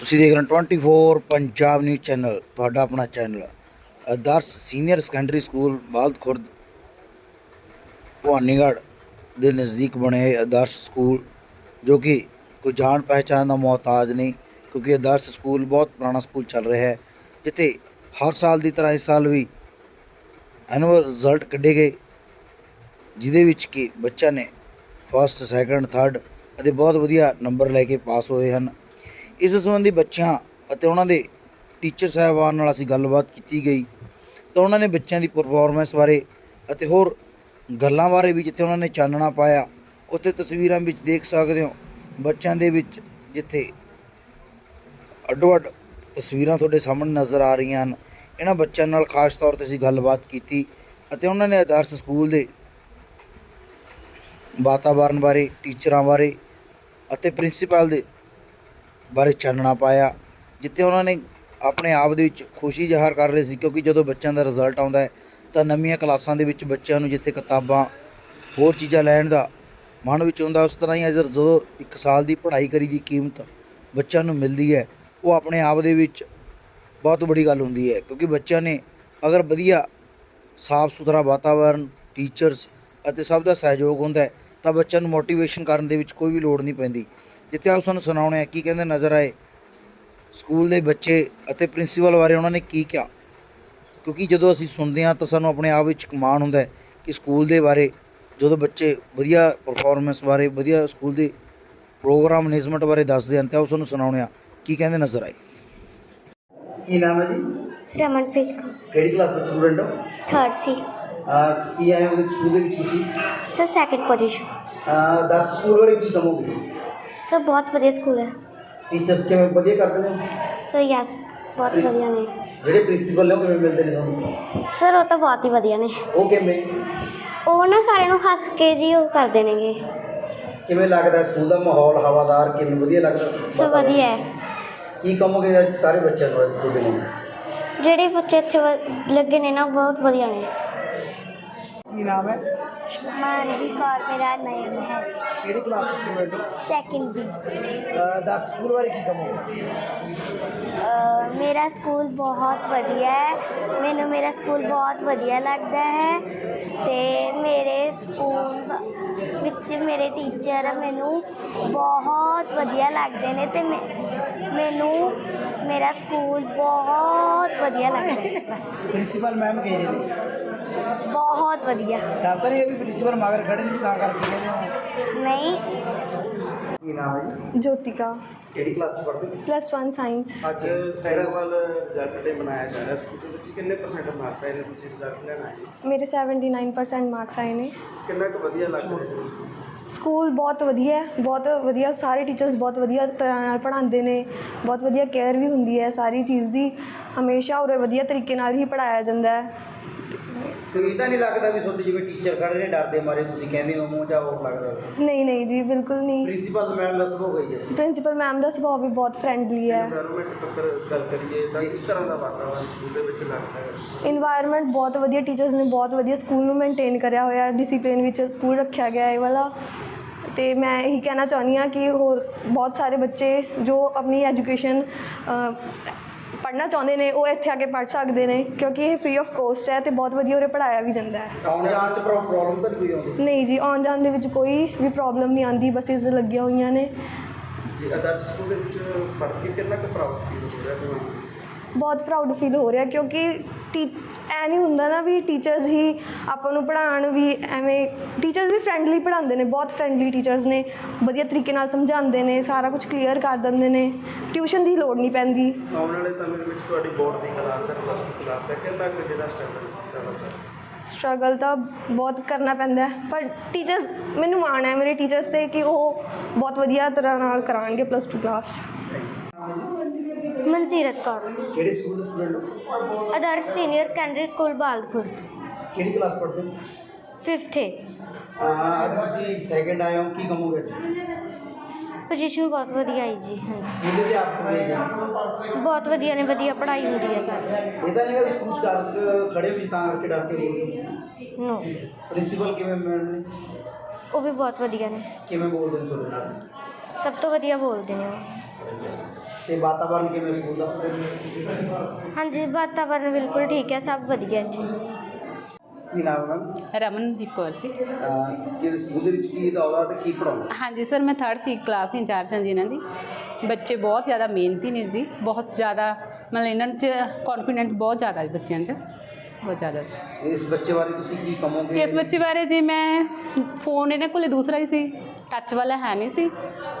ਤੁਸੀਂ ਦੇਖ ਰਹੇ ਹੋ 24 ਪੰਜਾਬ ਨਿਊਜ਼ ਚੈਨਲ ਤੁਹਾਡਾ ਆਪਣਾ channel Adarsh senior secondary school Balad Khurd, Bhawanigarh ਦੇ ਨਜ਼ਦੀਕ ਬਣੇ ਇਹ ਆਦਰਸ਼ ਸਕੂਲ ਜੋ ਕਿ ਕੋਈ ਜਾਣ ਪਹਿਚਾਣ ਦਾ ਮੁਹਤਾਜ ਨਹੀਂ, ਕਿਉਂਕਿ ਆਦਰਸ਼ ਸਕੂਲ ਬਹੁਤ ਪੁਰਾਣਾ ਸਕੂਲ ਚੱਲ ਰਿਹਾ ਹੈ, ਜਿੱਥੇ ਹਰ ਸਾਲ ਦੀ ਤਰ੍ਹਾਂ ਇਸ ਸਾਲ ਵੀ ਐਨੂਅਲ ਰਿਜ਼ਲਟ ਕੱਢੇ ਗਏ, ਜਿਹਦੇ ਵਿੱਚ ਕਿ ਬੱਚਿਆਂ ਨੇ ਫਸਟ ਸੈਕੰਡ ਥਰਡ ਅਤੇ ਬਹੁਤ ਵਧੀਆ ਨੰਬਰ ਲੈ ਕੇ ਪਾਸ ਹੋਏ ਹਨ। ਇਸ ਸੰਬੰਧੀ ਬੱਚਿਆਂ ਅਤੇ ਉਹਨਾਂ ਦੇ ਟੀਚਰ ਸਾਹਿਬਾਨ ਨਾਲ ਅਸੀਂ ਗੱਲਬਾਤ ਕੀਤੀ ਗਈ ਤਾਂ ਉਹਨਾਂ ਨੇ ਬੱਚਿਆਂ ਦੀ ਪਰਫਾਰਮੈਂਸ ਬਾਰੇ ਅਤੇ ਹੋਰ ਗੱਲਾਂ ਬਾਰੇ ਵੀ ਜਿੱਥੇ ਉਹਨਾਂ ਨੇ ਚਾਨਣਾ ਪਾਇਆ, ਉੱਥੇ ਤਸਵੀਰਾਂ ਵਿੱਚ ਦੇਖ ਸਕਦੇ ਹੋ ਬੱਚਿਆਂ ਦੇ ਵਿੱਚ ਜਿੱਥੇ ਅੱਡੋ ਅੱਡ ਤਸਵੀਰਾਂ ਤੁਹਾਡੇ ਸਾਹਮਣੇ ਨਜ਼ਰ ਆ ਰਹੀਆਂ ਹਨ। ਇਹਨਾਂ ਬੱਚਿਆਂ ਨਾਲ ਖਾਸ ਤੌਰ ਤੇ ਅਸੀਂ ਗੱਲਬਾਤ ਕੀਤੀ ਅਤੇ ਉਹਨਾਂ ਨੇ ਆਦਰਸ਼ ਸਕੂਲ ਦੇ ਵਾਤਾਵਰਣ ਬਾਰੇ, ਟੀਚਰਾਂ ਬਾਰੇ ਅਤੇ ਪ੍ਰਿੰਸੀਪਲ ਦੇ ਬਾਰੇ ਚਾਨਣਾ ਪਾਇਆ, ਜਿੱਥੇ ਉਹਨਾਂ ਨੇ ਆਪਣੇ ਆਪ ਦੇ ਵਿੱਚ ਖੁਸ਼ੀ ਜ਼ਾਹਰ ਕਰ ਰਹੇ ਸੀ, ਕਿਉਂਕਿ ਜਦੋਂ ਬੱਚਿਆਂ ਦਾ ਰਿਜ਼ਲਟ ਆਉਂਦਾ ਹੈ, ਤਾਂ ਨਵੀਆਂ ਕਲਾਸਾਂ ਦੇ ਵਿੱਚ ਬੱਚਿਆਂ ਨੂੰ ਜਿੱਥੇ ਕਿਤਾਬਾਂ, ਹੋਰ ਚੀਜ਼ਾਂ ਲੈਣ ਦਾ ਮਨ ਵਿੱਚ ਹੁੰਦਾ, ਉਸ ਤਰ੍ਹਾਂ ਹੀ ਅਜਰ ਜਦੋਂ ਇੱਕ ਸਾਲ ਦੀ ਪੜ੍ਹਾਈ ਕਰੀ ਦੀ ਕੀਮਤ ਬੱਚਿਆਂ ਨੂੰ ਮਿਲਦੀ ਹੈ, ਉਹ ਆਪਣੇ ਆਪ ਦੇ ਵਿੱਚ ਬਹੁਤ ਵੱਡੀ ਗੱਲ ਹੁੰਦੀ ਹੈ, ਕਿਉਂਕਿ ਬੱਚਿਆਂ ਨੇ ਅਗਰ ਵਧੀਆ ਸਾਫ਼ ਸੁਥਰਾ ਵਾਤਾਵਰਨ ਟੀਚਰਸ ਅਤੇ ਸਭ ਦਾ ਸਹਿਯੋਗ ਹੁੰਦਾ ਹੈ, ਤਾਂ ਬੱਚਿਆਂ ਨੂੰ ਮੋਟੀਵੇਸ਼ਨ ਕਰਨ ਦੇ ਵਿੱਚ ਕੋਈ ਵੀ ਲੋੜ ਨਹੀਂ ਪੈਂਦੀ। ਜਿੱਥੇ ਆਪ ਸਾਨੂੰ ਸੁਣਾਉਣੇ ਆ ਕੀ ਕਹਿੰਦੇ ਨਜ਼ਰ ਆਏ ਸਕੂਲ ਦੇ ਬੱਚੇ ਅਤੇ ਪ੍ਰਿੰਸੀਪਲ ਬਾਰੇ ਉਹਨਾਂ ਨੇ ਕੀ ਕਿਹਾ। ਕਿਉਂਕਿ ਜਦੋਂ ਅਸੀਂ ਸੁਣਦੇ ਹਾਂ ਤਾਂ ਸਾਨੂੰ ਆਪਣੇ ਆਪ ਵਿੱਚ ਮਾਣ ਹੁੰਦਾ ਹੈ ਕਿ ਸਕੂਲ ਦੇ ਬਾਰੇ ਜਦੋਂ ਬੱਚੇ ਵਧੀਆ ਪਰਫਾਰਮੈਂਸ ਬਾਰੇ ਵਧੀਆ ਸਕੂਲ ਦੇ ਪ੍ਰੋਗਰਾਮ ਮੈਨੇਜਮੈਂਟ ਬਾਰੇ ਦੱਸਦੇ ਹਨ ਤਾਂ ਉਹ ਸਾਨੂੰ ਸੁਣਾਉਣੇ ਆ ਕੀ ਕਹਿੰਦੇ ਨਜ਼ਰ ਆਏ। ਕੀ ਨਾਮ ਹੈ ਜੀ? ਰਮਨਪ੍ਰੀਤ ਕੌਰ। ਕਿਹੜੀ ਕਲਾਸ ਦੇ ਸਟੂਡੈਂਟ ਹੋ? ਥਰਡ ਸੀ ਆ ਕੀ ਆਏ ਹੋ ਸਕੂਲ ਦੇ ਵਿੱਚ ਤੁਸੀਂ? ਸਰ ਸੈਕਿੰਡ ਪੋਜੀਸ਼ਨ ਆ ਦੱਸ ਸਕੂਲ ਬਾਰੇ ਕੀ ਕਹੋਗੇ ਸਰ ਬਹੁਤ ਵਧੀਆ ਸਕੂਲ ਹੈ। ਟੀਚਰਸ ਕਿਵੇਂ? ਵਧੀਆ ਕਰਦੇ ਨੇ? ਸਰ ਯੈਸ ਬਹੁਤ ਵਧੀਆ ਨੇ। ਜਿਹੜੇ ਪ੍ਰਿੰਸੀਪਲ ਨੇ ਉਹ ਕਿਵੇਂ ਮਿਲਦੇ ਨੇ ਤੁਹਾਨੂੰ? ਸਰ ਉਹ ਤਾਂ ਬਹੁਤ ਹੀ ਵਧੀਆ ਨੇ। ਉਹ ਕਿਵੇਂ? ਉਹ ਨਾ ਸਾਰਿਆਂ ਨੂੰ ਹੱਸ ਕੇ ਜੀ ਉਹ ਕਰਦੇ ਨੇਗੇ। ਕਿਵੇਂ ਲੱਗਦਾ ਸਕੂਲ ਦਾ ਮਾਹੌਲ ਹਵਾਦਾਰ ਕਿਵੇਂ? ਵਧੀਆ ਲੱਗਦਾ? ਸਰ ਵਧੀਆ ਹੈ। ਕੀ ਕਹੋਗੇ ਅੱਜ ਸਾਰੇ ਬੱਚਿਆਂ ਨੂੰ ਅੱਜ ਤੁਹਾਡੇ ਨੂੰ ਜਿਹੜੇ ਬੱਚੇ ਇੱਥੇ ਵ- ਲੱਗੇ ਨੇ ਨਾ ਬਹੁਤ ਵਧੀਆ ਨੇ। ਕੀ ਨਾਮ ਹੈ? ਮਾਨਵੀ ਕੌਰ ਮੇਰਾ ਨੇਮ ਹੈ। ਕਿਹੜੀ ਕਲਾਸ ਦੇ ਸਟੂਡੈਂਟ ਹੋ ਸੈਕਿੰਡ ਬੀ ਦੱਸ ਸਕੂਲ ਬਾਰੇ ਕੀ ਕਹੋਗੇ? ਮੇਰਾ ਸਕੂਲ ਬਹੁਤ ਵਧੀਆ ਹੈ। ਮੈਨੂੰ ਮੇਰਾ ਸਕੂਲ ਬਹੁਤ ਵਧੀਆ ਲੱਗਦਾ ਹੈ। ਤੇ ਮੇਰੇ ਸਕੂਲ ਵਿੱਚ ਮੇਰੇ ਟੀਚਰ ਮੈਨੂੰ ਬਹੁਤ ਵਧੀਆ ਲੱਗਦੇ ਨੇ ਤੇ ਮੈਂ- ਮੈਨੂੰ ਮੇਰਾ ਸਕੂਲ ਬਹੁਤ ਵਧੀਆ ਲੱਗਦਾ ਹੈ ਬਸ। ਪ੍ਰਿੰਸੀਪਲ ਮੈਮ ਕਹਿੰਦੇ ਨੇ ਬਹੁਤ ਵਧੀਆ ਡਰਦਾ ਨਹੀਂ ਵੀ ਪ੍ਰਿੰਸੀਪਲ ਮਗਰ ਖੜੇ ਨੇ ਤਾਂ ਕਰਕੇ ਕਹਿੰਦੇ ਹੋ ਨਹੀਂ ਕੀ ਨਾਮ ਹੈ ਜੀ ਜੋਤਿਕਾ ਕਿਹੜੀ ਕਲਾਸ ਚ ਪੜ੍ਹਦੇ ਹੋ? ਪਲੱਸ 1 ਸਾਇੰਸ ਅੱਜ ਫੈਸਟੀਵਲ ਰਿਜ਼ਲਟ ਡੇ ਮਨਾਇਆ ਜਾ ਰਿਹਾ ਸਕੂਲ ਦੇ ਵਿੱਚ ਕਿੰਨੇ ਪਰਸੈਂਟ ਮਾਰਕਸ ਆਏ ਨੇ ਤੁਸੀਂ ਰਿਜ਼ਲਟ ਲੈਣ ਆਏ? ਹੋ? ਮੇਰੇ 79% ਮਾਰਕਸ ਆਏ ਨੇ। ਕਿੰਨਾ ਕੁ ਵਧੀਆ ਲੱਗ ਰਿਹਾ ਹੈ? ਸਕੂਲ ਸਕੂਲ ਬਹੁਤ ਵਧੀਆ ਹੈ ਬਹੁਤ ਵਧੀਆ ਸਾਰੇ ਟੀਚਰਸ ਬਹੁਤ ਵਧੀਆ ਤਰ੍ਹਾਂ ਨਾਲ ਪੜ੍ਹਾਉਂਦੇ ਨੇ ਬਹੁਤ ਵਧੀਆ ਕੇਅਰ ਵੀ ਹੁੰਦੀ ਹੈ ਸਾਰੀ ਚੀਜ਼ ਦੀ ਹਮੇਸ਼ਾ ਉਰੇ ਵਧੀਆ ਤਰੀਕੇ ਨਾਲ ਹੀ ਪੜ੍ਹਾਇਆ ਜਾਂਦਾ ਹੈ। ਕੋਈ ਤਾਂ ਨਹੀਂ ਲੱਗਦਾ ਵੀ ਤੁਹਾਡੇ ਜਿਵੇਂ ਟੀਚਰ ਖੜੇ ਨੇ ਡਰਦੇ ਮਾਰੇ ਤੁਸੀਂ ਕਹਿੰਦੇ ਹੋ ਮੂੰਹ ਜਾਂ ਹੋਰ ਲੱਗਦਾ ਨਹੀਂ ਨਹੀਂ ਜੀ ਬਿਲਕੁਲ ਨਹੀਂ। ਪ੍ਰਿੰਸੀਪਲ ਮੈਮ ਦਾ ਸੁਭਾਅ ਗਈ ਹੈ? ਪ੍ਰਿੰਸੀਪਲ ਮੈਮ ਦਾ ਸੁਭਾਅ ਵੀ ਬਹੁਤ ਫਰੈਂਡਲੀ ਹੈ। ਐਨਵਾਇਰਨਮੈਂਟ ਪੱਕਰ ਗੱਲ ਕਰੀਏ ਤਾਂ ਕਿਸ ਤਰ੍ਹਾਂ ਦਾ ਵਾਤਾਵਰਨ ਸਕੂਲ ਦੇ ਵਿੱਚ ਲੱਗਦਾ ਹੈ? ਇਨਵਾਇਰਨਮੈਂਟ ਬਹੁਤ ਵਧੀਆ ਟੀਚਰਸ ਨੇ ਬਹੁਤ ਵਧੀਆ ਸਕੂਲ ਨੂੰ ਮੇਨਟੇਨ ਕਰਿਆ ਹੋਇਆ ਡਿਸਪਲਿਨ ਵਿੱਚ ਸਕੂਲ ਰੱਖਿਆ ਗਿਆ ਇਹ ਵਾਲਾ। ਤੇ ਮੈਂ ਇਹੀ ਕਹਿਣਾ ਚਾਹੁੰਦੀ ਹਾਂ ਕਿ ਹੋਰ ਬਹੁਤ ਸਾਰੇ ਬੱਚੇ ਜੋ ਆਪਣੀ ਐਜੂਕੇਸ਼ਨ ਪੜ੍ਹਨਾ ਚਾਹੁੰਦੇ ਨੇ ਉਹ ਇੱਥੇ ਆ ਕੇ ਪੜ੍ਹ ਸਕਦੇ ਨੇ ਕਿਉਂਕਿ ਇਹ ਫ੍ਰੀ ਆਫ ਕੋਸਟ ਹੈ ਤੇ ਬਹੁਤ ਵਧੀਆ ਉਰੇ ਪੜ੍ਹਾਇਆ ਵੀ ਜਾਂਦਾ ਹੈ। ਆਉਣ ਜਾਣ ਚ ਪ੍ਰੋਬਲਮ ਤਾਂ ਨਹੀਂ ਕੋਈ ਆਉਂਦੀ? ਨਹੀਂ ਜੀ ਆਉਣ ਜਾਣ ਦੇ ਵਿੱਚ ਕੋਈ ਵੀ ਪ੍ਰੋਬਲਮ ਨਹੀਂ ਆਉਂਦੀ ਬੱਸਿਸ ਲੱਗੀਆਂ ਹੋਈਆਂ ਨੇ। ਜੀ ਆਦਰਸ਼ ਸਕੂਲ ਦੇ ਵਿੱਚ ਪੜ੍ਹ ਕੇ ਕਿੰਨਾ ਕੁ ਪ੍ਰਾਊਡ ਫੀਲ ਹੋ ਰਿਹਾ ਤੁਹਾਨੂੰ ਬਹੁਤ ਪ੍ਰਾਊਡ ਫੀਲ ਹੋ ਰਿਹਾ ਕਿਉਂਕਿ ਟੀ ਐ ਨਹੀਂ ਹੁੰਦਾ ਨਾ ਵੀ ਟੀਚਰਸ ਹੀ ਆਪਾਂ ਨੂੰ ਪੜ੍ਹਾਉਣ ਵੀ ਐਵੇਂ ਟੀਚਰਸ ਵੀ ਫਰੈਂਡਲੀ ਪੜ੍ਹਾਉਂਦੇ ਨੇ ਬਹੁਤ ਫਰੈਂਡਲੀ ਟੀਚਰਸ ਨੇ ਵਧੀਆ ਤਰੀਕੇ ਨਾਲ ਸਮਝਾਉਂਦੇ ਨੇ ਸਾਰਾ ਕੁਝ ਕਲੀਅਰ ਕਰ ਦਿੰਦੇ ਨੇ ਟਿਊਸ਼ਨ ਦੀ ਲੋੜ ਨਹੀਂ ਪੈਂਦੀ। ਆਉਣ ਵਾਲੇ ਸਮੇਂ ਦੇ ਵਿੱਚ ਤੁਹਾਡੀ ਬੋਰਡ ਦੀ ਕਲਾਸ ਹੈ ਪਲੱਸ 2 ਕਲਾਸ ਹੈ ਕਿੰਨਾ ਕੁ ਜਿਹੜਾ ਸਟਰਗਲ ਕਰਨਾ ਚਾਹੁੰਦੇ ਸਟਰਗਲ ਤਾਂ ਬਹੁਤ ਕਰਨਾ ਪੈਂਦਾ ਪਰ ਟੀਚਰਸ ਮੈਨੂੰ ਮਾਣ ਹੈ ਮੇਰੇ ਟੀਚਰਸ ਤੇ ਕਿ ਉਹ ਬਹੁਤ ਵਧੀਆ ਤਰ੍ਹਾਂ ਨਾਲ ਕਰਾਉਣਗੇ ਪਲੱਸ 2 ਕਲਾਸ ਮਨਸੀਰਤ ਕੌਰ ਕਿਹੜੇ ਸਕੂਲ ਦੇ ਸਟੂਡੈਂਟ ਹੋ Adarsh senior secondary school Baldpur ਕਿਹੜੀ ਕਲਾਸ ਪੜ੍ਹਦੇ ਹੋ 5th ਅਹ ਅੱਜ ਤੁਸੀਂ ਸੈਕਿੰਡ ਆਏ ਹੋ ਕੀ ਕਹੋਗੇ ਪੋਜੀਸ਼ਨ ਬਹੁਤ ਵਧੀਆ ਆਈ ਜੀ ਹਾਂਜੀ ਸਕੂਲ ਦੇ ਆਪ ਇਹ ਬਹੁਤ ਵਧੀਆ ਨੇ ਵਧੀਆ ਪੜ੍ਹਾਈ ਹੁੰਦੀ ਹੈ ਸਾਰੀ ਤਾਂ ਨਹੀਂ ਕਿ ਸਕੂਲ ਚ ਡਰ ਕੇ ਖੜੇ ਵੀ ਤਾਂ ਕਰਕੇ ਡਰ ਕੇ ਬੋਲਦੇ ਨੋ ਪ੍ਰਿੰਸੀਪਲ ਕਿਵੇਂ ਮਿਲਣੇ ਉਹ ਵੀ ਬਹੁਤ ਵਧੀਆ ਨੇ। ਕਿਵੇਂ ਬੋਲਦੇ ਨੇ ਤੁਹਾਡੇ ਨਾਲ? ਸਭ ਤੋਂ ਵਧੀਆ ਬੋਲਦੇ ਨੇ ਉਹ। ਤੇ ਵਾਤਾਵਰਨ ਕਿਵੇਂ ਸਕੂਲ ਦਾ? ਹਾਂਜੀ ਵਾਤਾਵਰਨ ਬਿਲਕੁਲ ਠੀਕ ਹੈ ਸਭ ਵਧੀਆ ਇੱਥੇ ਕੀ ਨਾਮ ਹੈ? ਰਮਨਦੀਪ ਕੌਰ ਸੀ ਕਿ ਸਕੂਲ ਦੇ ਵਿੱਚ ਕੀ ਦੌਰਾ ਤੇ ਕੀ ਪੜਾਉਂਦਾ ਹਾਂਜੀ ਸਰ ਮੈਂ 3rd ਸੀ ਕਲਾਸ ਇੰਚਾਰਜ ਹਾਂ ਜੀ ਇਹਨਾਂ ਦੀ। ਬੱਚੇ ਬਹੁਤ ਜ਼ਿਆਦਾ ਮਿਹਨਤੀ ਨੇ ਜੀ ਬਹੁਤ ਜ਼ਿਆਦਾ ਮਤਲਬ ਇਹਨਾਂ 'ਚ ਕੌਨਫੀਡੈਂਟ ਬਹੁਤ ਜ਼ਿਆਦਾ ਹੈ ਬੱਚਿਆਂ 'ਚ ਬਹੁਤ ਜ਼ਿਆਦਾ ਸੀ ਇਸ ਬੱਚੇ ਬਾਰੇ ਤੁਸੀਂ ਕੀ ਕਹੋਗੇ? ਇਸ ਬੱਚੇ ਬਾਰੇ ਜੀ ਮੈਂ ਫੋਨ ਇਹਨਾਂ ਕੋਲੇ ਦੂਸਰਾ ਹੀ ਸੀ ਟੱਚ ਵਾਲਾ ਹੈ ਨਹੀਂ ਸੀ।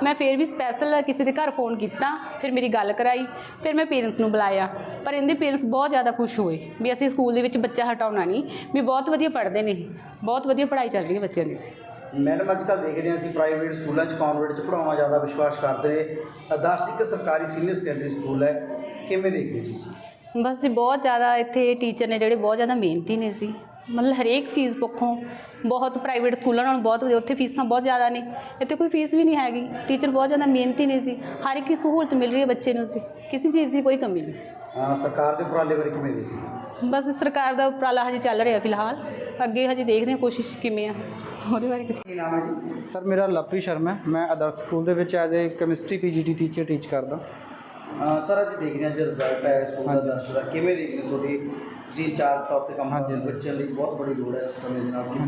ਮੈਂ ਫਿਰ ਵੀ ਸਪੈਸ਼ਲ ਕਿਸੇ ਦੇ ਘਰ ਫੋਨ ਕੀਤਾ ਫਿਰ ਮੇਰੀ ਗੱਲ ਕਰਾਈ ਫਿਰ ਮੈਂ ਪੇਰੈਂਟਸ ਨੂੰ ਬੁਲਾਇਆ। ਪਰ ਇਹਦੇ ਪੇਰੈਂਟਸ ਬਹੁਤ ਜ਼ਿਆਦਾ ਖੁਸ਼ ਹੋਏ ਵੀ ਅਸੀਂ ਸਕੂਲ ਦੇ ਵਿੱਚ ਬੱਚਾ ਹਟਾਉਣਾ ਨਹੀਂ ਵੀ ਬਹੁਤ ਵਧੀਆ ਪੜ੍ਹਦੇ ਨੇ। ਬਹੁਤ ਵਧੀਆ ਪੜ੍ਹਾਈ ਚੱਲ ਰਹੀ ਹੈ ਬੱਚਿਆਂ ਦੀ ਸੀ ਮੈਡਮ ਅੱਜ ਕੱਲ੍ਹ ਦੇਖਦੇ ਹਾਂ ਅਸੀਂ ਪ੍ਰਾਈਵੇਟ ਸਕੂਲਾਂ 'ਚ ਕਨਵੈਂਟ 'ਚ ਪੜਾਉਣਾ ਜ਼ਿਆਦਾ ਵਿਸ਼ਵਾਸ ਕਰਦੇ ਨੇ। ਅਰਦਾਸ ਇੱਕ ਸਰਕਾਰੀ ਸੀਨੀਅਰ ਸੈਕੰਡਰੀ ਸਕੂਲ ਹੈ। ਕਿਵੇਂ ਦੇਖਦੇ ਤੁਸੀਂ? ਬਸ ਜੀ ਬਹੁਤ ਜ਼ਿਆਦਾ ਇੱਥੇ ਟੀਚਰ ਨੇ ਜਿਹੜੇ ਬਹੁਤ ਜ਼ਿਆਦਾ ਮਿਹਨਤੀ ਨੇ ਸੀ ਮਤਲਬ ਹਰੇਕ ਚੀਜ਼ ਪੱਖੋਂ ਬਹੁਤ ਪ੍ਰਾਈਵੇਟ ਸਕੂਲਾਂ ਨਾਲੋਂ ਬਹੁਤ ਵਧੀਆ ਉੱਥੇ ਫੀਸਾਂ ਬਹੁਤ ਜ਼ਿਆਦਾ ਨੇ। ਇੱਥੇ ਕੋਈ ਫੀਸ ਵੀ ਨਹੀਂ ਹੈਗੀ। ਟੀਚਰ ਬਹੁਤ ਜ਼ਿਆਦਾ ਮਿਹਨਤੀ ਨੇ ਸੀ ਹਰ ਇੱਕ ਸਹੂਲਤ ਮਿਲ ਰਹੀ ਹੈ ਬੱਚੇ ਨੂੰ ਸੀ ਕਿਸੇ ਚੀਜ਼ ਦੀ ਕੋਈ ਕਮੀ ਨਹੀਂ। ਅਹ ਸਰਕਾਰ ਦੇ ਉਪਰਾਲੇ ਬਾਰੇ ਕਿਵੇਂ ਦੇਖਦੇ ਹੋ? ਬਸ ਸਰਕਾਰ ਦਾ ਉਪਰਾਲਾ ਹਜੇ ਚੱਲ ਰਿਹਾ ਫਿਲਹਾਲ। ਅੱਗੇ ਹਜੇ ਦੇਖਦੇ ਹਾਂ ਕੋਸ਼ਿਸ਼ ਕਿਵੇਂ ਆ। ਉਹਦੇ ਬਾਰੇ ਕੁਝ ਕੀ ਨਾਮ ਹੈ ਜੀ? ਸਰ ਮੇਰਾ ਲਵਪ੍ਰੀਤ ਸ਼ਰਮਾ ਹੈ। ਮੈਂ ਆਦਰਸ਼ ਸਕੂਲ ਦੇ ਵਿੱਚ as a chemistry PGT teacher teach ਕਰਦਾ। ਅਹ ਸਰ ਅੱਜ ਦੇਖਦੇ ਹਾਂ ਜੇ ਰਿਜ਼ਲਟ ਹੈ ਸਕੂਲ ਦਾ ਹਾਂਜੀ। ਦਾ। ਕਿਵੇਂ ਦੇਖਦੇ ਹੋ ਤੁਹਾਡੀ ਤੁਸੀਂ ਚਾਰ ਤੌਰ ਤੇ ਕੰਮ ਹਾਂਜੀ, ਕਰਦੇ ਹੋ, ਬੱਚਿਆਂ ਲਈ ਬਹੁਤ ਬੜੀ ਲੋੜ ਹੈ ਇਸ ਸਮੇਂ ਦੇ ਨਾਲ ਕਿਵੇਂ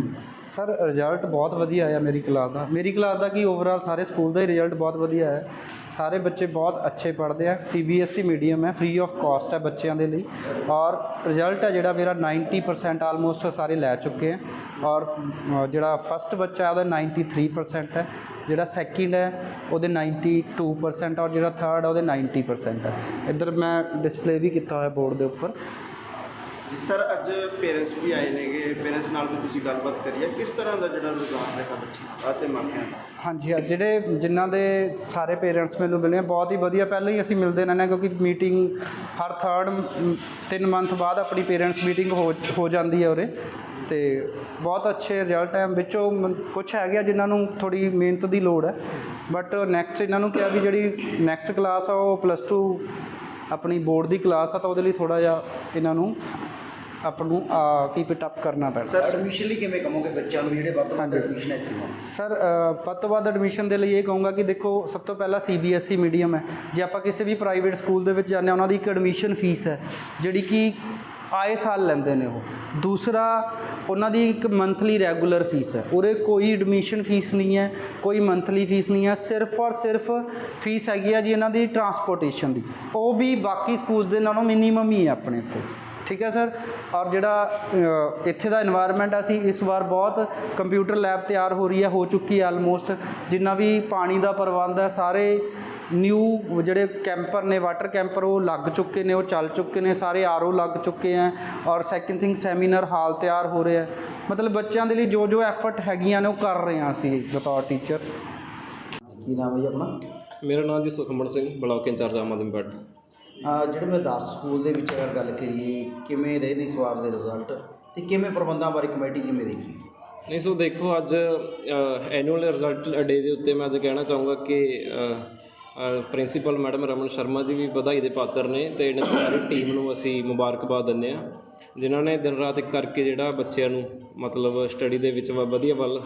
ਸਰ ਰਿਜ਼ਲਟ ਬਹੁਤ ਵਧੀਆ ਆਇਆ ਮੇਰੀ ਕਲਾਸ ਦਾ। ਮੇਰੀ ਕਲਾਸ ਦਾ ਕੀ ਓਵਰਆਲ ਸਾਰੇ ਸਕੂਲ ਦਾ ਹੀ ਰਿਜ਼ਲਟ ਬਹੁਤ ਵਧੀਆ ਹੈ। ਸਾਰੇ ਬੱਚੇ ਬਹੁਤ ਅੱਛੇ ਪੜ੍ਹਦੇ ਆ। ਸੀਬੀਐਸਈ ਮੀਡੀਅਮ ਹੈ ਫ੍ਰੀ ਆਫ ਕਾਸਟ ਹੈ ਬੱਚਿਆਂ ਦੇ ਲਈ। ਔਰ ਰਿਜ਼ਲਟ ਹੈ ਜਿਹੜਾ ਮੇਰਾ 90% ਆਲਮੋਸਟ ਸਾਰੇ ਲੈ ਚੁੱਕੇ ਹੈ ਔਰ ਅ, ਜਿਹੜਾ ਫਸਟ ਬੱਚਾ ਹੈ ਉਹਦਾ 93% ਹੈ। ਜਿਹੜਾ ਸੈਕਿੰਡ ਹੈ ਉਹਦੇ 92% ਔਰ ਜਿਹੜਾ ਥਰਡ ਹੈ ਉਹਦੇ 90% ਹੈ। ਇੱਧਰ ਮੈਂ ਡਿਸਪਲੇ ਵੀ ਕੀਤਾ ਹੋਇਆ ਬੋਰਡ ਦੇ ਉੱਪਰ। ਸਰ ਅੱਜ ਪੇਰੈਂਟਸ ਵੀ ਆਏ ਨੇਗੇ। ਪੇਰੈਂਟਸ ਨਾਲ ਵੀ ਤੁਸੀਂ ਗੱਲਬਾਤ ਕਰੀ ਹੈ। ਕਿਸ ਤਰ੍ਹਾਂ ਦਾ ਜਿਹੜਾ ਰੁਝਾਨ ਰਿਹਾ ਬੱਚੀ ਅਤੇ ਮਾਪਿਆਂ ਦਾ? ਹਾਂਜੀ ਅੱਜ ਜਿਹੜੇ ਜਿਨ੍ਹਾਂ ਦੇ ਸਾਰੇ ਪੇਰੈਂਟਸ ਮੈਨੂੰ ਮਿਲੇ ਆ, ਬਹੁਤ ਹੀ ਵਧੀਆ। ਪਹਿਲਾਂ ਹੀ ਅਸੀਂ ਮਿਲਦੇ ਰਹਿੰਦੇ ਹਾਂ ਕਿਉਂਕਿ ਮੀਟਿੰਗ ਹਰ ਥਰਡ ਤਿੰਨ ਮੰਥ ਬਾਅਦ ਆਪਣੀ ਪੇਰੈਂਟਸ ਮੀਟਿੰਗ ਹੋ ਹੋ ਜਾਂਦੀ ਹੈ ਉਰੇ। ਤੇ ਬਹੁਤ ਅੱਛੇ ਰਿਜ਼ਲਟ ਹੈ। ਵਿੱਚੋਂ ਕੁਝ ਹੈਗੇ ਆ ਜਿਨ੍ਹਾਂ ਨੂੰ ਥੋੜੀ ਮਿਹਨਤ ਦੀ ਲੋੜ ਹੈ। ਬਟ ਨੈਕਸਟ ਇਹਨਾਂ ਨੂੰ ਕਿਹਾ ਵੀ ਜਿਹੜੀ ਨੈਕਸਟ ਕਲਾਸ ਆ ਉਹ ਪਲੱਸ 2 ਆਪਣੀ ਬੋਰਡ ਦੀ ਕਲਾਸ ਆ ਤਾਂ ਉਹਦੇ ਲਈ ਥੋੜਾ ਜਿਹਾ ਇਹਨਾਂ ਨੂੰ ਆਪ ਨੂੰ ਕੀਪ ਇਟ ਅਪ ਕਰਨਾ ਪੈਣਾ। ਸਰ ਐਡਮਿਸ਼ਨ ਲਈ ਕਿਵੇਂ ਕਹੋਗੇ ਬੱਚਿਆਂ ਨੂੰ ਜਿਹੜੇ ਵੱਧ ਤੋਂ ਵੱਧ। ਐਡਮਿਸ਼ਨ ਇੱਥੇ ਹੋਣ? ਸਰ ਵੱਧ ਤੋਂ ਵੱਧ ਐਡਮਿਸ਼ਨ ਦੇ ਲਈ ਇਹ ਕਹੂੰਗਾ ਕਿ ਦੇਖੋ ਸਭ ਤੋਂ ਪਹਿਲਾਂ ਸੀਬੀਐਸਈ ਮੀਡੀਅਮ ਹੈ। ਜੇ ਆਪਾਂ ਕਿਸੇ ਵੀ ਪ੍ਰਾਈਵੇਟ ਸਕੂਲ ਦੇ ਵਿੱਚ ਜਾਂਦੇ ਹਾਂ ਉਹਨਾਂ ਦੀ ਇੱਕ ਐਡਮਿਸ਼ਨ ਫੀਸ ਹੈ ਜਿਹੜੀ ਕਿ ਆਏ ਸਾਲ ਲੈਂਦੇ ਨੇ ਉਹ। ਦੂਸਰਾ, ਉਹਨਾਂ ਦੀ ਇੱਕ ਮੰਥਲੀ ਰੈਗੂਲਰ ਫੀਸ ਹੈ। ਉਰੇ ਕੋਈ ਐਡਮਿਸ਼ਨ ਫੀਸ ਨਹੀਂ ਹੈ, ਕੋਈ ਮੰਥਲੀ ਫੀਸ ਨਹੀਂ ਹੈ, ਸਿਰਫ ਔਰ ਸਿਰਫ ਫੀਸ ਹੈਗੀ ਆ ਜੀ ਇਹਨਾਂ ਦੀ ਟਰਾਂਸਪੋਰਟੇਸ਼ਨ ਦੀ। ਉਹ ਵੀ ਬਾਕੀ ਸਕੂਲ ਦੇ ਨਾਲੋਂ ਮਿਨੀਮਮ ਹੀ ਹੈ ਆਪਣੇ ਇੱਥੇ। ਠੀਕ ਹੈ ਸਰ ਔਰ ਜਿਹੜਾ ਇੱਥੇ ਦਾ এনवायरमेंट ਸੀ, ਇਸ ਵਾਰ ਬਹੁਤ ਕੰਪਿਊਟਰ ਲੈਬ ਤਿਆਰ ਹੋ ਰਹੀ ਹੈ, ਹੋ ਚੁੱਕੀ ਹੈ ਆਲਮੋਸਟ ਜਿੰਨਾ ਵੀ ਪਾਣੀ ਦਾ ਪ੍ਰਬੰਧ ਹੈ, ਸਾਰੇ ਨਿਊ ਜਿਹੜੇ ਕੈਂਪਰ ਨੇ ਵਾਟਰ ਕੈਂਪਰ ਉਹ ਲੱਗ ਚੁੱਕੇ ਨੇ ਉਹ ਚੱਲ ਚੁੱਕੇ ਨੇ ਸਾਰੇ ਆਰਓ ਲੱਗ ਚੁੱਕੇ ਹੈ ਔਰ ਸੈਕਿੰਡ ਥਿੰਗ ਸੈਮੀਨਾਰ ਹਾਲ ਤਿਆਰ ਹੋ ਰਿਹਾ ਮਤਲਬ ਬੱਚਿਆਂ ਦੇ ਲਈ ਜੋ ਜੋ ਐਫਰਟ ਹੈਗੀਆਂ ਨੇ ਉਹ ਕਰ ਰਹੇ ਹਾਂ ਅਸੀਂ ਬਤੌਰ ਟੀਚਰ ਕੀ ਨਾਮ ਹੈ ਜੀ ਆਪਣਾ? ਮੇਰਾ ਨਾਮ ਜੀ Sukhman Singh block in charge Aam Aadmi Party. ਜਿਹੜੇ ਮੈਂ ਦਾਸ ਸਕੂਲ ਦੇ ਵਿੱਚ ਅਗਰ ਗੱਲ ਕਰੀਏ ਕਿਵੇਂ ਰਹੇ ਨੇ ਇਸ ਵਾਰ ਦੇ ਰਿਜ਼ਲਟ ਤੇ ਕਿਵੇਂ ਪ੍ਰਬੰਧਾਂ ਬਾਰੇ ਕਮੇਟੀ ਕਿਵੇਂ ਦੇਖੀ? ਨਹੀਂ ਸੋ ਦੇਖੋ ਅੱਜ ਐਨੂਅਲ ਰਿਜ਼ਲਟ ਡੇ ਦੇ ਉੱਤੇ ਮੈਂ ਅੱਜ ਕਹਿਣਾ ਚਾਹੂੰਗਾ ਕਿ ਪ੍ਰਿੰਸੀਪਲ ਮੈਡਮ ਰਮਨ ਸ਼ਰਮਾ ਜੀ ਵੀ ਵਧਾਈ ਦੇ ਪਾਤਰ ਨੇ ਤੇ ਇਹਨਾਂ ਦੀ ਸਾਰੀ ਟੀਮ ਨੂੰ ਅਸੀਂ ਮੁਬਾਰਕਬਾਦ ਦਿੰਦੇ ਆ ਜਿਨ੍ਹਾਂ ਨੇ ਦਿਨ ਰਾਤ ਇੱਕ ਕਰਕੇ ਜਿਹੜਾ ਬੱਚਿਆਂ ਨੂੰ ਮਤਲਬ ਸਟੱਡੀ ਦੇ ਵਿੱਚ ਵਧੀਆ ਵੱਲ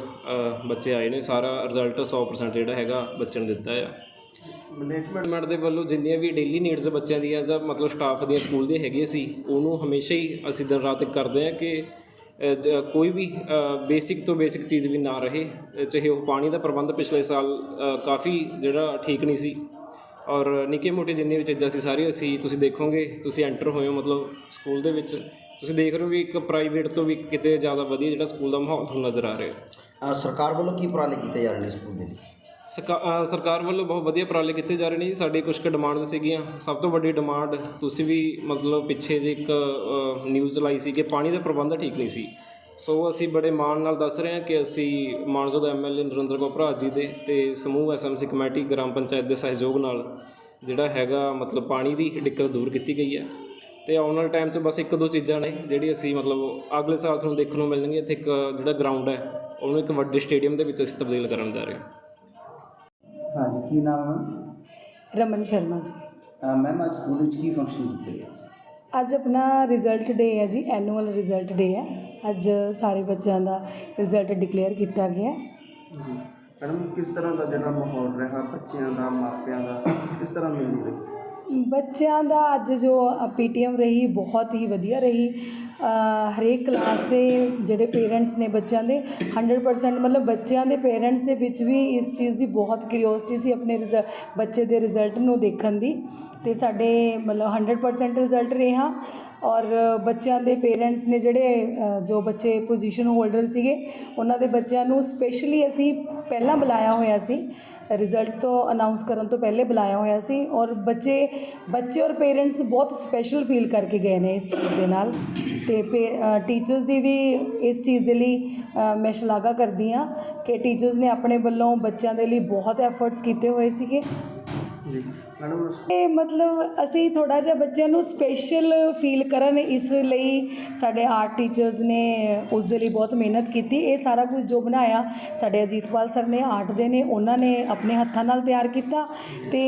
ਬੱਚੇ ਆਏ ਨੇ ਸਾਰਾ ਰਿਜ਼ਲਟ 100% ਜਿਹੜਾ ਹੈਗਾ ਬੱਚਿਆਂ ਨੂੰ ਦਿੱਤਾ ਆ। ਮੈਨੇਜਮੈਂਟ ਦੇ ਵੱਲੋਂ ਜਿੰਨੀਆਂ ਵੀ ਡੇਲੀ ਨੀਡਸ ਬੱਚਿਆਂ ਦੀਆਂ ਜਾਂ ਮਤਲਬ ਸਟਾਫ ਦੀਆਂ ਸਕੂਲ ਦੀਆਂ ਹੈਗੀਆਂ ਸੀ ਉਹਨੂੰ ਹਮੇਸ਼ਾ ਹੀ ਅਸੀਂ ਦਿਨ ਰਾਤ ਕਰਦੇ ਹਾਂ ਕਿ ਕੋਈ ਵੀ ਬੇਸਿਕ ਤੋਂ ਬੇਸਿਕ ਚੀਜ਼ ਵੀ ਨਾ ਰਹੇ ਚਾਹੇ ਉਹ ਪਾਣੀ ਦਾ ਪ੍ਰਬੰਧ ਪਿਛਲੇ ਸਾਲ ਕਾਫੀ ਜਿਹੜਾ ਠੀਕ ਨਹੀਂ ਸੀ। ਔਰ ਨਿੱਕੇ ਮੋਟੇ ਜਿੰਨੇ ਵੀ ਚੀਜ਼ਾਂ ਸੀ, ਸਾਰੀ ਅਸੀਂ, ਤੁਸੀਂ ਦੇਖੋਗੇ, ਤੁਸੀਂ ਐਂਟਰ ਹੋਏ ਹੋ ਮਤਲਬ ਸਕੂਲ ਦੇ ਵਿੱਚ, ਤੁਸੀਂ ਦੇਖ ਰਹੇ ਹੋ ਵੀ ਇੱਕ ਪ੍ਰਾਈਵੇਟ ਤੋਂ ਵੀ ਕਿਤੇ ਜ਼ਿਆਦਾ ਵਧੀਆ ਜਿਹੜਾ ਸਕੂਲ ਦਾ ਮਾਹੌਲ ਤੁਹਾਨੂੰ ਨਜ਼ਰ ਆ ਰਿਹਾ। ਸਰਕਾਰ ਵੱਲੋਂ ਕੀ ਉਪਰਾਲੇ ਕੀਤੇ ਜਾ ਰਹੇ ਨੇ ਸਕੂਲ ਦੇ ਲਈ? ਸਰਕਾਰ ਵੱਲੋਂ ਬਹੁਤ ਵਧੀਆ ਉਪਰਾਲੇ ਕੀਤੇ ਜਾ ਰਹੇ ਨੇ ਜੀ। ਸਾਡੇ ਕੁਝ ਕੁ ਡਿਮਾਂਡਸ ਸੀਗੀਆਂ। ਸਭ ਤੋਂ ਵੱਡੀ ਡਿਮਾਂਡ ਤੁਸੀਂ ਵੀ ਮਤਲਬ ਪਿੱਛੇ ਜੇ ਇੱਕ ਨਿਊਜ਼ ਲਾਈ ਸੀ ਕਿ ਪਾਣੀ ਦਾ ਪ੍ਰਬੰਧ ਠੀਕ ਨਹੀਂ ਸੀ। ਸੋ ਅਸੀਂ ਬੜੇ ਮਾਣ ਨਾਲ ਦੱਸ ਰਹੇ ਹਾਂ ਕਿ ਅਸੀਂ ਮਾਨਸੋ ਦਾ ਐਮਐਲਏ ਨਰਿੰਦਰ ਕੌਰ ਭਰਾ ਜੀ ਦੇ ਤੇ ਸਮੂਹ ਐਸਐਮਸੀ ਕਮੇਟੀ ਗ੍ਰਾਮ ਪੰਚਾਇਤ ਦੇ ਸਹਿਯੋਗ ਨਾਲ ਜਿਹੜਾ ਹੈਗਾ ਮਤਲਬ ਪਾਣੀ ਦੀ ਦਿੱਕਤ ਦੂਰ ਕੀਤੀ ਗਈ ਹੈ। ਤੇ ਆਉਣ ਵਾਲੇ ਟਾਈਮ 'ਚ ਬਸ ਇੱਕ ਦੋ ਚੀਜ਼ਾਂ ਨੇ ਜਿਹੜੀ ਅਸੀਂ ਮਤਲਬ ਅਗਲੇ ਸਾਲ ਤੁਹਾਨੂੰ ਦੇਖਣ ਨੂੰ ਮਿਲਣਗੀਆਂ। ਇੱਥੇ ਇੱਕ ਜਿਹੜਾ ਗਰਾਊਂਡ ਹੈ, ਉਹਨੂੰ ਇੱਕ ਵੱਡੇ ਸਟੇਡੀਅਮ ਦੇ ਵਿੱਚ ਅਸੀਂ ਤਬਦੀਲ ਕਰਨ ਜਾ ਰਹੇ ਹਾਂ। ਹਾਂਜੀ ਕੀ ਨਾਮ ਹੈ? ਰਮਨ ਸ਼ਰਮਾ ਜੀ। ਮੈਮ ਅੱਜ ਸਕੂਲ ਵਿੱਚ ਕੀ ਫੰਕਸ਼ਨ ਕੀਤੇ ਗਏ? ਅੱਜ ਆਪਣਾ ਰਿਜ਼ਲਟ ਡੇ ਹੈ ਜੀ ਐਨੂਅਲ ਰਿਜ਼ਲਟ ਡੇ ਹੈ। ਅੱਜ ਸਾਰੇ ਬੱਚਿਆਂ ਦਾ ਰਿਜ਼ਲਟ ਡਿਕਲੇਅਰ ਕੀਤਾ ਗਿਆ। ਹੈ। ਮੈਡਮ ਕਿਸ ਤਰ੍ਹਾਂ ਦਾ ਜਿਹੜਾ ਮਾਹੌਲ ਰਿਹਾ? ਬੱਚਿਆਂ ਦਾ ਮਾਪਿਆਂ ਦਾ ਕਿਸ ਤਰ੍ਹਾਂ ਮਿਲੀ ਰਹੀ? ਬੱਚਿਆਂ ਦਾ ਅੱਜ ਜੋ ਪੀਟੀਐਮ ਰਹੀ, ਬਹੁਤ ਹੀ ਵਧੀਆ ਰਹੀ। ਹਰੇਕ ਕਲਾਸ ਦੇ ਜਿਹੜੇ ਪੇਰੈਂਟਸ ਨੇ ਬੱਚਿਆਂ ਦੇ 100% ਮਤਲਬ ਬੱਚਿਆਂ ਦੇ ਪੇਰੈਂਟਸ ਦੇ ਵਿੱਚ ਵੀ ਇਸ ਚੀਜ਼ ਦੀ ਬਹੁਤ ਕਿਉਰਿਓਸਿਟੀ ਸੀ ਆਪਣੇ ਰਿਜ਼ਲ, ਬੱਚੇ ਦੇ ਰਿਜ਼ਲਟ ਨੂੰ ਦੇਖਣ ਦੀ। ਤੇ ਸਾਡੇ ਮਤਲਬ 100% ਰਿਜ਼ਲਟ ਰਿਹਾ ਔਰ ਬੱਚਿਆਂ ਦੇ ਪੇਰੈਂਟਸ ਨੇ ਜਿਹੜੇ ਜੋ ਬੱਚੇ ਪੋਜੀਸ਼ਨ ਹੋਲਡਰ ਸੀਗੇ, ਉਹਨਾਂ ਦੇ ਬੱਚਿਆਂ ਨੂੰ ਸਪੈਸ਼ਲੀ ਅਸੀਂ ਪਹਿਲਾਂ ਬੁਲਾਇਆ ਹੋਇਆ ਸੀ। ਰਿਜ਼ਲਟ ਤੋਂ ਅਨਾਉਂਸ ਕਰਨ ਤੋਂ ਪਹਿਲੇ ਬੁਲਾਇਆ ਹੋਇਆ ਸੀ ਔਰ ਬੱਚੇ ਬੱਚੇ ਔਰ ਪੇਰੈਂਟਸ ਬਹੁਤ ਸਪੈਸ਼ਲ ਫੀਲ ਕਰਕੇ ਗਏ ਨੇ ਇਸ ਚੀਜ਼ ਦੇ ਨਾਲ ਤੇ ਟੀਚਰਸ ਦੀ ਵੀ ਇਸ ਚੀਜ਼ ਦੇ ਲਈ ਮੈਂ ਸ਼ਲਾਘਾ ਕਰਦੀ ਹਾਂ ਕਿ ਟੀਚਰਸ ਨੇ ਆਪਣੇ ਵੱਲੋਂ ਬੱਚਿਆਂ ਦੇ ਲਈ ਬਹੁਤ ਐਫਰਟਸ ਕੀਤੇ ਹੋਏ ਸੀਗੇ। ਜੀ। ਮੈਡਮ ਇਹ ਮਤਲਬ ਅਸੀਂ ਥੋੜਾ ਜਿਹਾ ਬੱਚਿਆਂ ਨੂੰ ਸਪੈਸ਼ਲ ਫੀਲ ਕਰਨ ਇਸ ਲਈ ਸਾਡੇ ਆਰਟ ਟੀਚਰਸ ਨੇ ਉਸ ਦੇ ਲਈ ਬਹੁਤ ਮਿਹਨਤ ਕੀਤੀ। ਇਹ ਸਾਰਾ ਕੁਝ ਜੋ ਬਣਾਇਆ, ਸਾਡੇ ਅਜੀਤਪਾਲ ਸਰ ਨੇ ਆਰਟ ਦੇ ਨੇ, ਉਹਨਾਂ ਨੇ ਆਪਣੇ ਹੱਥਾਂ ਨਾਲ ਤਿਆਰ ਕੀਤਾ ਤੇ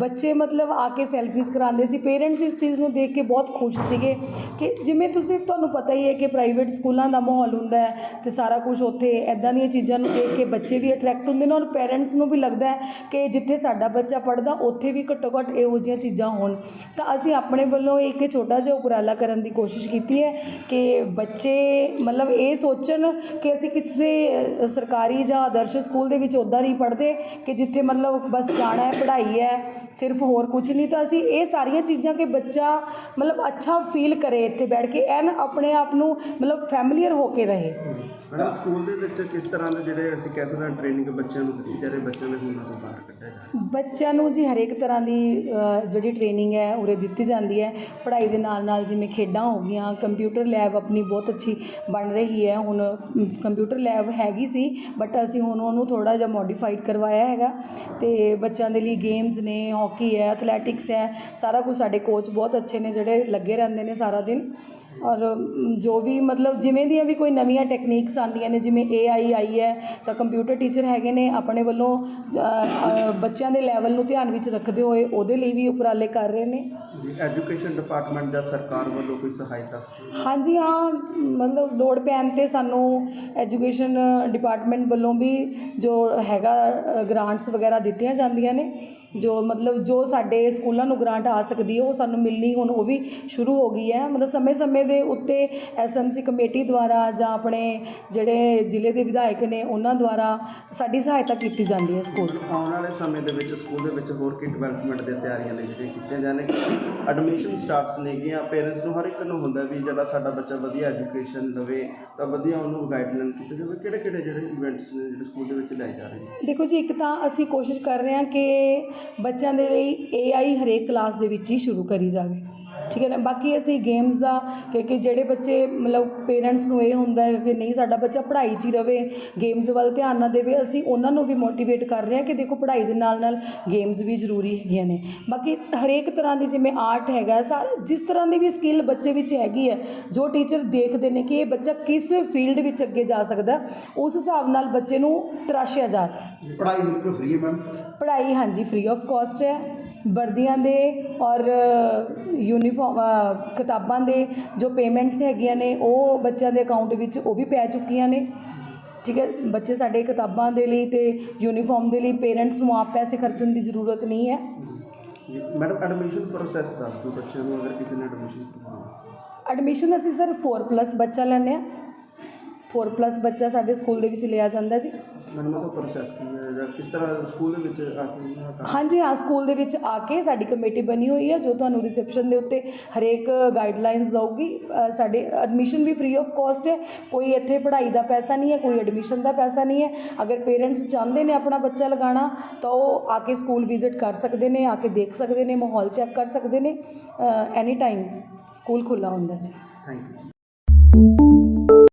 ਬੱਚੇ ਮਤਲਬ ਆ ਕੇ ਸੈਲਫੀਜ਼ ਕਰਾਉਂਦੇ ਸੀ। ਪੇਰੈਂਟਸ ਇਸ ਚੀਜ਼ ਨੂੰ ਦੇਖ ਕੇ ਬਹੁਤ ਖੁਸ਼ ਸੀਗੇ ਕਿ ਜਿਵੇਂ ਤੁਸੀਂ, ਤੁਹਾਨੂੰ ਪਤਾ ਹੀ ਹੈ ਕਿ ਪ੍ਰਾਈਵੇਟ ਸਕੂਲਾਂ ਦਾ ਮਾਹੌਲ ਹੁੰਦਾ ਹੈ ਤੇ ਸਾਰਾ ਕੁਝ ਉੱਥੇ ਐਦਾਂ ਦੀਆਂ ਚੀਜ਼ਾਂ ਨੂੰ ਦੇਖ ਕੇ ਬੱਚੇ ਵੀ ਅਟਰੈਕਟ ਹੁੰਦੇ ਨੇ ਔਰ ਪੇਰੈਂਟਸ ਨੂੰ ਵੀ ਲੱਗਦਾ ਹੈ ਕਿ ਜਿੱਥੇ ਸਾਡਾ ਬੱਚਾ ਪੜਦਾ ਉੱਥੇ ਵੀ ਘੱਟੋ ਘੱਟ ਇਹੋ ਜਿਹੀਆਂ ਚੀਜ਼ਾਂ ਹੋਣ। ਤਾਂ ਅਸੀਂ ਆਪਣੇ ਵੱਲੋਂ ਇੱਕ ਛੋਟਾ ਜਿਹਾ ਉਪਰਾਲਾ ਕਰਨ ਦੀ ਕੋਸ਼ਿਸ਼ ਕੀਤੀ ਹੈ ਕਿ ਬੱਚੇ ਮਤਲਬ ਇਹ ਸੋਚਣ ਕਿ ਅਸੀਂ ਕਿਸੇ ਸਰਕਾਰੀ ਜਾਂ ਆਦਰਸ਼ ਸਕੂਲ ਦੇ ਵਿੱਚ ਉੱਦਾਂ ਨਹੀਂ ਪੜ੍ਹਦੇ ਕਿ ਜਿੱਥੇ ਮਤਲਬ ਬਸ ਜਾਣਾ ਹੈ, ਪੜ੍ਹਾਈ ਹੈ, ਸਿਰਫ ਹੋਰ ਕੁਝ ਨਹੀਂ। ਤਾਂ ਅਸੀਂ ਇਹ ਸਾਰੀਆਂ ਚੀਜ਼ਾਂ ਕਿ ਬੱਚਾ ਮਤਲਬ ਅੱਛਾ ਫੀਲ ਕਰੇ ਇੱਥੇ ਬੈਠ ਕੇ ਐਨ ਆਪਣੇ ਆਪ ਨੂੰ ਮਤਲਬ ਫੈਮਲੀਅਰ ਹੋ ਕੇ ਰਹੇ। ਮੈਡਮ ਸਕੂਲ ਦੇ ਵਿੱਚ ਕਿਸ ਤਰ੍ਹਾਂ ਦੇ ਜਿਹੜੇ ਅਸੀਂ ਕਹਿ ਸਕਦੇ ਹਾਂ ਟ੍ਰੇਨਿੰਗ ਬੱਚਿਆਂ ਨੂੰ ਦਿੱਤੀ ਜਾ ਰਹੀ ਬੱਚਿਆਂ ਦੇ ਹੁਨਰ ਨੂੰ ਬਾਹਰ ਕੱਢਿਆ ਜਾ ਬੱਚਿਆਂ ਨੂੰ ਜੀ ਹਰੇਕ ਤਰ੍ਹਾਂ ਦੀ ਅ, ਜਿਹੜੀ ਟ੍ਰੇਨਿੰਗ ਹੈ ਉਰੇ ਦਿੱਤੀ ਜਾਂਦੀ ਹੈ। ਪੜ੍ਹਾਈ ਦੇ ਨਾਲ ਨਾਲ ਜਿਵੇਂ ਖੇਡਾਂ ਹੋ ਗਈਆਂ ਕੰਪਿਊਟਰ ਲੈਬ ਆਪਣੀ ਬਹੁਤ ਅੱਛੀ ਬਣ ਰਹੀ ਹੈ। ਹੁਣ ਕੰਪਿਊਟਰ ਲੈਬ ਹੈਗੀ ਸੀ ਬਟ ਅਸੀਂ ਹੁਣ ਉਹਨੂੰ ਥੋੜਾ ਜਿਹਾ ਮੋਡੀਫਾਈਡ ਕਰਵਾਇਆ ਹੈਗਾ। ਤੇ ਬੱਚਿਆਂ ਦੇ ਲਈ ਗੇਮਸ ਨੇ ਹਾਕੀ ਹੈ ਐਥਲੈਟਿਕਸ ਹੈ ਸਾਰਾ ਕੁਝ ਸਾਡੇ ਕੋਚ ਬਹੁਤ ਅੱਛੇ ਨੇ ਜਿਹੜੇ ਲੱਗੇ ਰਹਿੰਦੇ ਨੇ ਸਾਰਾ ਦਿਨ। ਔਰ ਜੋ ਵੀ ਮਤਲਬ ਜਿਵੇਂ ਦੀਆਂ ਵੀ ਕੋਈ ਨਵੀਆਂ ਟੈਕਨੀਕਸ ਆਉਂਦੀਆਂ ਨੇ ਜਿਵੇਂ AI ਆਈ ਹੈ ਤਾਂ ਕੰਪਿਊਟਰ ਟੀਚਰ ਹੈਗੇ ਨੇ ਆਪਣੇ ਵੱਲੋਂ ਬੱਚਿਆਂ ਦੇ ਲੈਵਲ ਨੂੰ ਧਿਆਨ ਵਿੱਚ ਰੱਖਦੇ ਹੋਏ ਉਹਦੇ ਲਈ ਵੀ ਉਪਰਾਲੇ ਕਰ ਰਹੇ ਨੇ। ਐਜੂਕੇਸ਼ਨ ਡਿਪਾਰਟਮੈਂਟ ਜਾਂ ਸਰਕਾਰ ਵੱਲੋਂ ਕੋਈ ਸਹਾਇਤਾ ਹਾਂਜੀ ਹਾਂ ਮਤਲਬ ਲੋੜ ਪੈਣ ਤੇ ਸਾਨੂੰ ਐਜੂਕੇਸ਼ਨ ਡਿਪਾਰਟਮੈਂਟ ਵੱਲੋਂ ਵੀ ਜੋ ਹੈਗਾ ਗ੍ਰਾਂਟਸ ਵਗੈਰਾ ਦਿੱਤੀਆਂ ਜਾਂਦੀਆਂ ਨੇ। ਜੋ ਮਤਲਬ ਜੋ ਸਾਡੇ ਸਕੂਲਾਂ ਨੂੰ ਗ੍ਰਾਂਟ ਆ ਸਕਦੀ ਹੈ ਉਹ ਸਾਨੂੰ ਮਿਲਣੀ ਹੁਣ ਉਹ ਵੀ ਸ਼ੁਰੂ ਹੋ ਗਈ ਹੈ। ਮਤਲਬ ਸਮੇਂ-ਸਮੇਂ ਦੇ ਉੱਤੇ ਐਸਐਮਸੀ ਕਮੇਟੀ ਦੁਆਰਾ ਜਾਂ ਆਪਣੇ ਜਿਹੜੇ ਜ਼ਿਲ੍ਹੇ ਦੇ ਵਿਧਾਇਕ ਨੇ ਉਹਨਾਂ ਦੁਆਰਾ ਸਾਡੀ ਸਹਾਇਤਾ ਕੀਤੀ ਜਾਂਦੀ ਹੈ ਸਕੂਲ ਆਉਣ ਵਾਲੇ ਸਮੇਂ ਦੇ ਵਿੱਚ ਸਕੂਲ ਦੇ ਵਿੱਚ ਹੋਰ ਕੀ ਡਿਵੈਲਪਮੈਂਟ ਦੀਆਂ ਤਿਆਰੀਆਂ ਨੇ ਜਿਹੜੀਆਂ ਕੀਤੀਆਂ ਜਾਣਗੀਆਂ ਐਡਮਿਸ਼ਨ ਸਟਾਰਟਸ ਨੇਗੀਆਂ ਪੇਰੈਂਟਸ ਨੂੰ ਹਰ ਇੱਕ ਨੂੰ ਹੁੰਦਾ ਵੀ ਜਿਹੜਾ ਸਾਡਾ ਬੱਚਾ ਵਧੀਆ ਐਜੂਕੇਸ਼ਨ ਲਵੇ ਤਾਂ ਵਧੀਆ ਉਹਨੂੰ ਗਾਈਡਲਾਈਨ ਕੀਤੀ ਜਾਵੇ। ਕਿਹੜੇ ਕਿਹੜੇ ਜਿਹੜੇ ਇਵੈਂਟਸ ਨੇ ਜਿਹੜੇ ਸਕੂਲ ਦੇ ਵਿੱਚ ਲਾਏ ਜਾ ਰਹੇ ਨੇ? ਦੇਖੋ ਜੀ ਇੱਕ ਤਾਂ ਅਸੀਂ ਕੋਸ਼ਿਸ਼ ਕਰ ਰਹੇ ਹਾਂ ਕਿ ਬੱਚਿਆਂ ਦੇ ਲਈ AI ਹਰੇਕ ਕਲਾਸ ਦੇ ਵਿੱਚ ਹੀ ਸ਼ੁਰੂ ਕਰੀ ਜਾਵੇ। ਠੀਕ ਹੈ ਨਾ? ਬਾਕੀ ਅਸੀਂ ਗੇਮਸ ਦਾ ਕਿਉਂਕਿ ਜਿਹੜੇ ਬੱਚੇ ਮਤਲਬ ਪੇਰੈਂਟਸ ਨੂੰ ਇਹ ਹੁੰਦਾ ਹੈ ਕਿ ਨਹੀਂ ਸਾਡਾ ਬੱਚਾ ਪੜ੍ਹਾਈ 'ਚ ਹੀ ਰਵੇ ਗੇਮਸ ਵੱਲ ਧਿਆਨ ਨਾ ਦੇਵੇ ਅਸੀਂ ਉਹਨਾਂ ਨੂੰ ਵੀ ਮੋਟੀਵੇਟ ਕਰ ਰਹੇ ਹਾਂ ਕਿ ਦੇਖੋ ਪੜ੍ਹਾਈ ਦੇ ਨਾਲ ਨਾਲ ਗੇਮਸ ਵੀ ਜ਼ਰੂਰੀ ਹੈਗੀਆਂ ਨੇ। ਬਾਕੀ ਹਰੇਕ ਤਰ੍ਹਾਂ ਦੀ ਜਿਵੇਂ ਆਰਟ ਹੈਗਾ ਸਾ ਜਿਸ ਤਰ੍ਹਾਂ ਦੀ ਵੀ ਸਕਿੱਲ ਬੱਚੇ ਵਿੱਚ ਹੈਗੀ ਹੈ ਜੋ ਟੀਚਰ ਦੇਖਦੇ ਨੇ ਕਿ ਇਹ ਬੱਚਾ ਕਿਸ ਫੀਲਡ ਵਿੱਚ ਅੱਗੇ ਜਾ ਸਕਦਾ ਉਸ ਹਿਸਾਬ ਨਾਲ ਬੱਚੇ ਨੂੰ ਤਰਾਸ਼ਿਆ ਜਾ ਰਿਹਾ ਪੜ੍ਹਾਈ ਬਿਲਕੁਲ ਫ੍ਰੀ ਹੈ ਮੈਮ? ਪੜ੍ਹਾਈ ਹਾਂਜੀ ਫ੍ਰੀ ਆਫ ਕਾਸਟ ਹੈ। ਵਰਦੀਆਂ ਦੇ ਔਰ ਯੂਨੀਫਾਰਮ ਕਿਤਾਬਾਂ ਦੇ ਜੋ ਪੇਮੈਂਟਸ ਹੈਗੀਆਂ ਨੇ ਉਹ ਬੱਚਿਆਂ ਦੇ ਅਕਾਊਂਟ ਵਿੱਚ ਉਹ ਵੀ ਪੈ ਚੁੱਕੀਆਂ ਨੇ। ਠੀਕ ਹੈ ਬੱਚੇ ਸਾਡੇ ਕਿਤਾਬਾਂ ਦੇ ਲਈ ਤੇ ਯੂਨੀਫਾਰਮ ਦੇ ਲਈ ਪੇਰੈਂਟਸ ਨੂੰ ਆਪ ਪੈਸੇ ਖਰਚਣ ਦੀ ਜ਼ਰੂਰਤ ਨਹੀਂ ਹੈ। ਮੈਡਮ ਐਡਮਿਸ਼ਨ ਪ੍ਰੋਸੈਸ ਦੱਸ ਦਿਓ ਬੱਚਿਆਂ ਨੂੰ ਅਗਰ ਕਿਸੇ ਨੇ ਐਡਮਿਸ਼ਨ ਐਡਮਿਸ਼ਨ ਅਸੀਂ ਸਰ 4 ਪਲੱਸ ਬੱਚਾ ਲੈਂਦੇ ਹਾਂ। 4 ਪਲੱਸ ਬੱਚਾ ਸਾਡੇ ਸਕੂਲ ਦੇ ਵਿੱਚ ਲਿਆ ਜਾਂਦਾ ਜੀ। ਮੈਨੂੰ ਉਹਦਾ ਪ੍ਰੋਸੈਸ ਕੀ ਹੈ? ਜਾਂ ਕਿਸ ਤਰ੍ਹਾਂ ਸਕੂਲ ਦੇ ਵਿੱਚ ਆ ਕੇ ਉਹਨਾਂ ਦਾ ਹਾਂਜੀ ਹਾਂ ਸਕੂਲ ਦੇ ਵਿੱਚ ਆ ਕੇ ਸਾਡੀ ਕਮੇਟੀ ਬਣੀ ਹੋਈ ਹੈ ਜੋ ਤੁਹਾਨੂੰ ਰਿਸੈਪਸ਼ਨ ਦੇ ਉੱਤੇ ਹਰੇਕ ਗਾਈਡਲਾਈਨਸ ਦਊਗੀ। ਅ, ਸਾਡੇ ਐਡਮਿਸ਼ਨ ਵੀ ਫ੍ਰੀ ਆਫ ਕਾਸਟ ਹੈ। ਕੋਈ ਇੱਥੇ ਪੜ੍ਹਾਈ ਦਾ ਪੈਸਾ ਨਹੀਂ ਹੈ ਕੋਈ ਐਡਮਿਸ਼ਨ ਦਾ ਪੈਸਾ ਨਹੀਂ ਹੈ। ਅਗਰ ਪੇਰੈਂਟਸ ਚਾਹੁੰਦੇ ਨੇ ਆਪਣਾ ਬੱਚਾ ਲਗਾਉਣਾ ਤਾਂ ਉਹ ਆ ਕੇ ਸਕੂਲ ਵਿਜ਼ਿਟ ਕਰ ਸਕਦੇ ਨੇ ਆ ਕੇ ਦੇਖ ਸਕਦੇ ਨੇ ਮਾਹੌਲ ਚੈੱਕ ਕਰ ਸਕਦੇ ਨੇ। ਐਨੀ ਟਾਈਮ ਸਕੂਲ ਖੁੱਲ੍ਹਾ ਹੁੰਦਾ ਜੀ। Thank you